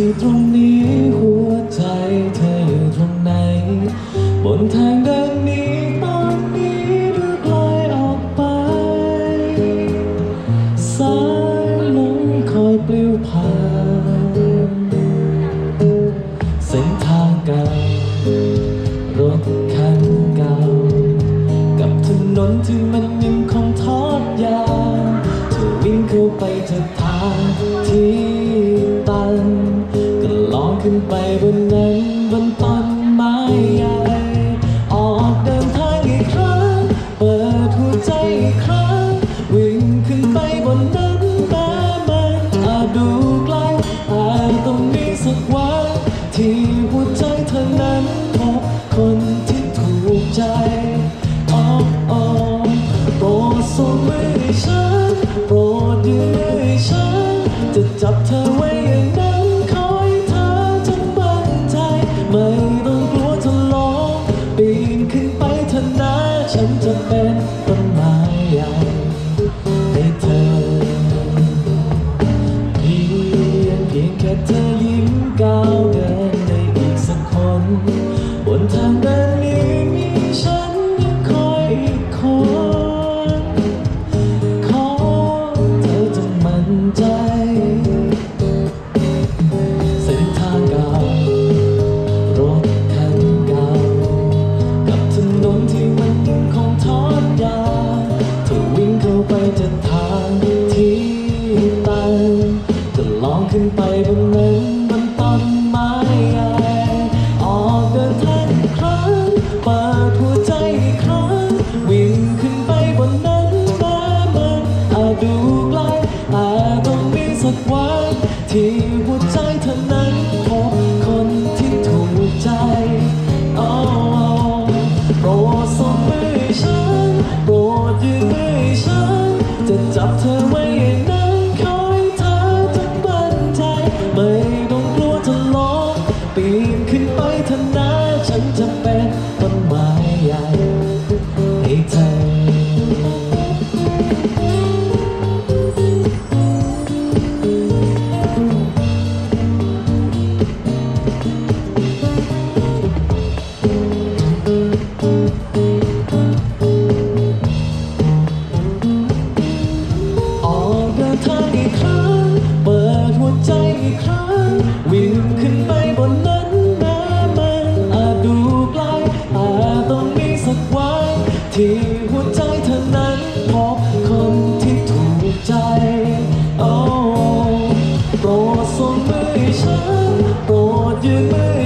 อยู่ตรงนี้ หัวใจเธออยู่ตรงไหน บนทางเดินนี้ ไปบนนั้นบนต้นไม้ใหญ่ออกเดินทางอีกครั้ง เปิดหัวใจอีกครั้ง วิ่งขึ้นไปบนนั้นแม้มันอาจดูไกลแต่ต้องมีสักวันที่หัวใจเธอนั้นพบคนที่ถูกใจอ๋ออ๋อโปรดส่งมือให้ฉันโปรดยืนมือให้ฉันจะจับเธอไว้ เป็นต้นไม้ใหญ่ให้เธอเพียงเพียงแค่เธอ ขึ้นไปบนนั้นบนต้นไม้ใหญ่ออกเดินทางอีกครั้งเปิดหัวใจอีกครั้งวิ่งขึ้นไปบนนั้นแม้มันอาจดูไกลแต่ต้องมีสักวันที่หัวใจเธอนั้นพบคนที่ถูกใจโอ้โปรดส่งมือฉันโปรดยืนมือฉันจะจับเธอไว้ ฉันจะเป็ ที่หัวใจเธอนั้นพบคนที่ถูกใจโอ้โปรดส่งมือฉันโปรดยืนมือ